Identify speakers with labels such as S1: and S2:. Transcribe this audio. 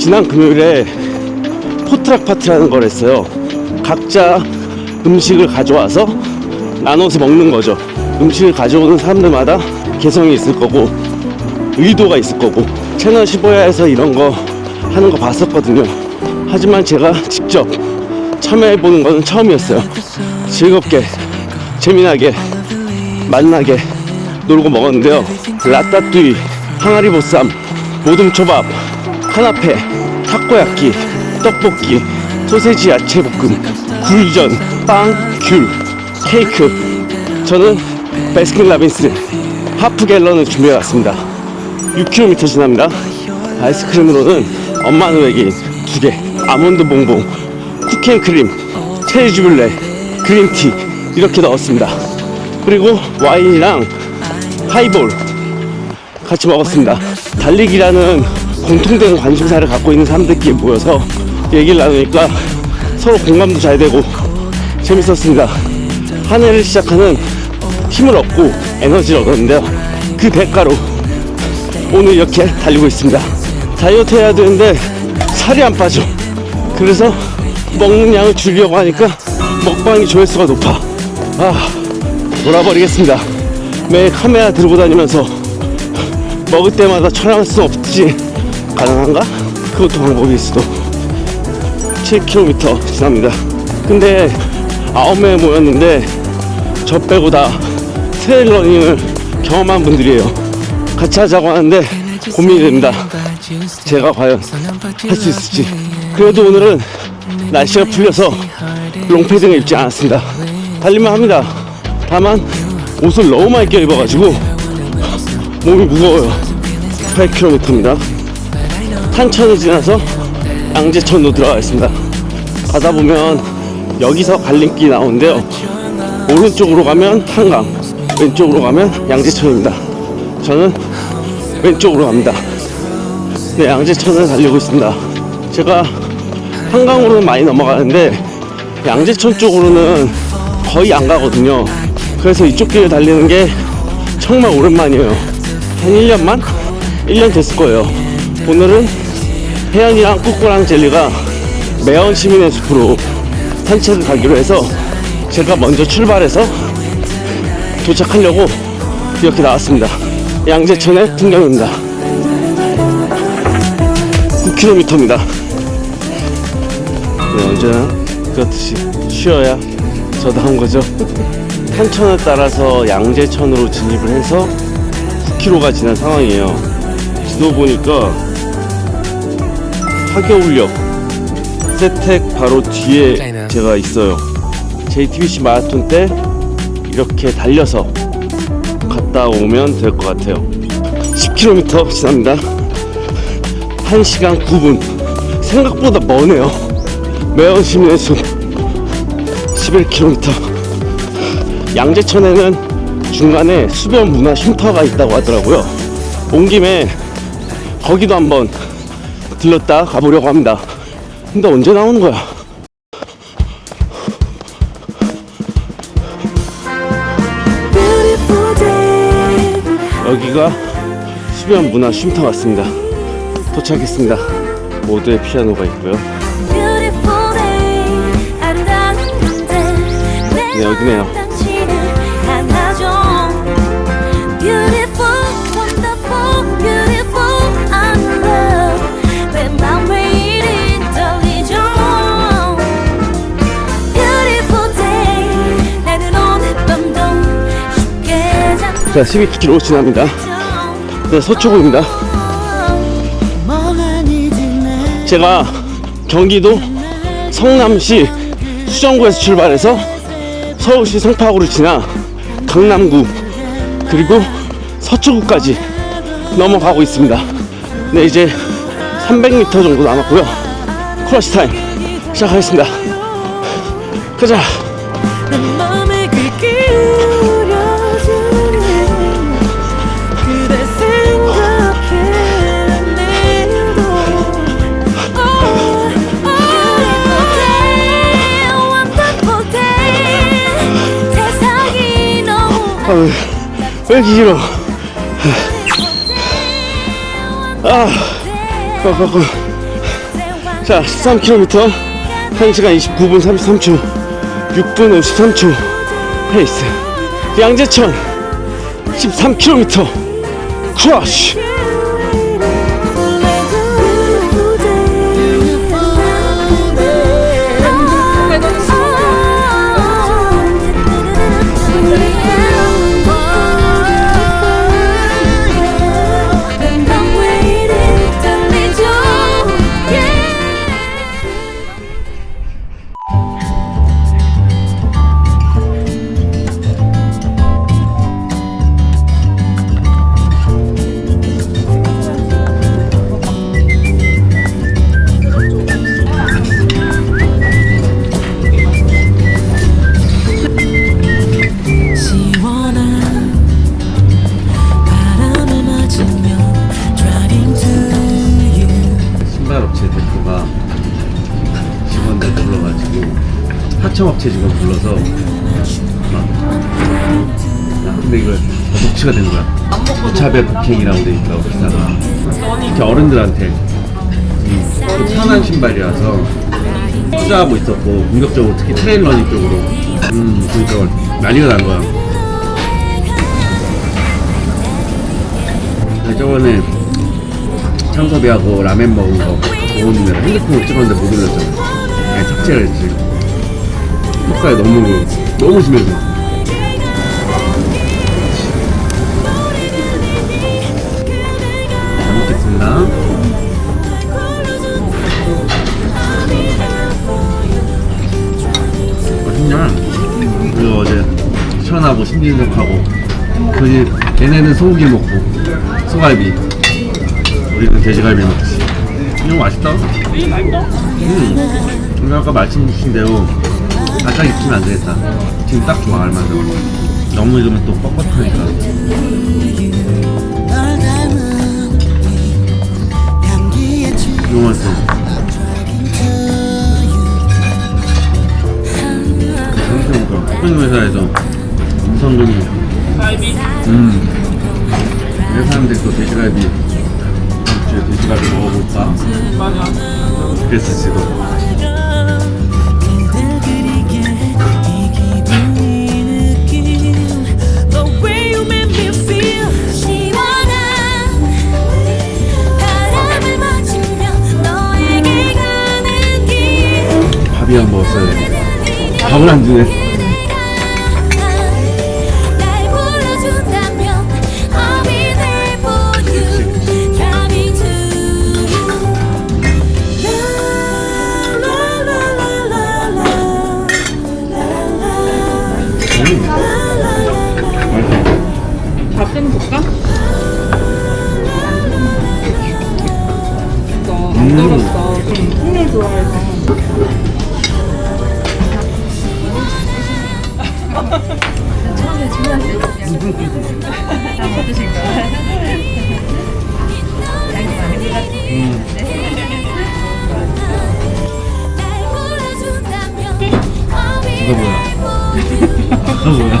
S1: 지난 금요일에 포트락 파티라는 걸 했어요. 각자 음식을 가져와서 나눠서 먹는 거죠. 음식을 가져오는 사람들마다 개성이 있을 거고 의도가 있을 거고 채널 15야에서 이런 거 하는 거 봤었거든요. 하지만 제가 직접 참여해 보는 거는 처음이었어요. 즐겁게 재미나게 만나게 놀고 먹었는데요. 라따뚜이, 항아리 보쌈, 모둠초밥, 카나페, 타코야끼, 떡볶이, 소세지 야채 볶음, 굴전, 빵, 귤, 케이크. 저는 베스킨 라빈스 하프 갤런을 준비해 왔습니다. 6km 지납니다. 아이스크림으로는 엄마는 외계인 두 개, 아몬드 봉봉, 쿠키앤크림, 체리 주블레, 그린티 이렇게 넣었습니다. 그리고 와인이랑 하이볼 같이 먹었습니다. 달리기라는 공통된 관심사를 갖고 있는 사람들끼리 모여서 얘기를 나누니까 서로 공감도 잘 되고 재밌었습니다. 한 해를 시작하는 힘을 얻고 에너지를 얻었는데요. 그 대가로 오늘 이렇게 달리고 있습니다. 다이어트 해야 되는데 살이 안 빠져. 그래서 먹는 양을 줄이려고 하니까 먹방이 조회수가 높아. 아, 놀아버리겠습니다. 매일 카메라 들고 다니면서 먹을 때마다 촬영할 수 없지. 가능한가? 그것도 방법일 수도. 7km 지납니다. 근데 아홉 명 모였는데 저 빼고 다 트레일 러닝을 경험한 분들이에요. 같이 하자고 하는데 고민이 됩니다. 제가 과연 할 수 있을지. 그래도 오늘은 날씨가 풀려서 롱패딩을 입지 않았습니다. 달리만 합니다. 다만 옷을 너무 많이 껴입어가지고 몸이 무거워요. 8km입니다. 탄천을 지나서 양재천으로 들어가겠습니다. 가다 보면 여기서 갈림길이 나오는데요. 오른쪽으로 가면 한강, 왼쪽으로 가면 양재천입니다. 저는 왼쪽으로 갑니다. 네, 양재천을 달리고 있습니다. 제가 한강으로는 많이 넘어가는데 양재천 쪽으로는 거의 안 가거든요. 그래서 이쪽 길을 달리는 게 정말 오랜만이에요. 한 1년만? 1년 됐을 거예요. 오늘은 혜연이랑 꾸꾸랑 젤리가 매연 시민의 숲으로 산책을 가기로 해서 제가 먼저 출발해서 도착하려고 이렇게 나왔습니다. 양재천의 풍경입니다. 9km입니다. 네, 언제나 그렇듯이 쉬어야 저다운 거죠. 탄천을 따라서 양재천으로 진입을 해서 9km가 지난 상황이에요. 지도 보니까 하겨울역 세택 바로 뒤에 제가 있어요. JTBC 마라톤 때 이렇게 달려서 갔다 오면 될 것 같아요. 10km 지납니다. 1시간 9분. 생각보다 머네요. 시민의 숲 11km. 양재천에는 중간에 수변 문화 쉼터가 있다고 하더라고요. 온 김에 거기도 한번 들렀다 가보려고 합니다. 근데 언제 나오는 거야? 여기가 수변 문화 쉼터 같습니다. 도착했습니다. 모두의 피아노가 있고요. 네, 여기네요. 자, 12km 지납니다. 네, 서초구입니다. 제가 경기도 성남시 수정구에서 출발해서 서울시 성파구를 지나 강남구 그리고 서초구까지 넘어가고 있습니다. 네 이제 300m 정도 남았고요. 크러쉬 타임 시작하겠습니다. 가자. 아, 왜, 왜 이렇게 길어? 아, 아.
S2: 자, 13km 1시간 29분 33초. 6분 53초. 페이스. 양재천. 13km 크러쉬
S1: 하청업체 직원 불러서 막 야, 근데 이거 다 녹취가 된 거야 무차별 폭행이라고 돼 있다고 기사가 특히 어른들한테 음, 또 편한 신발이라서 투자하고 있었고 공격적으로 특히 트레일러닝 쪽으로 음 그러니까 난리가 난 거야 저번에 창섭이하고 라멘 먹은 거 보는 내가 핸드폰을 찍었는데 못 올렸잖아. 삭제를 했지. 효과에 너무 너무 심해서. 잘 먹겠습니다. 맛있냐? 그리고 어제 시원하고 신진득하고 그 얘네는 소고기 먹고 소갈비 우리는 돼지갈비 먹지. 이거 맛있다. 음. 근데 아까 말씀 주신 대로 아까 익히면 안 되겠다. 지금 딱 좋아, 알맞아. 너무 익으면 또 뻑뻑하니까. 이거 맛있어. 생각해보니까 흑백 회사에서 임성근이 음. 내 사람들이 또 돼지갈비 다음 주에 돼지갈비 먹어볼까? 그랬을지도. 밥이랑 먹었어야 되는데. 밥을 안 주네. 음. 맛있어.
S3: 밥좀 볼까? 이거 안
S1: 음.
S3: 들었어. 좀 콩을 좋아해서.
S4: 날 불러준다면 I'll be
S1: 이거 뭐야?
S4: there for you
S1: 이거 뭐야?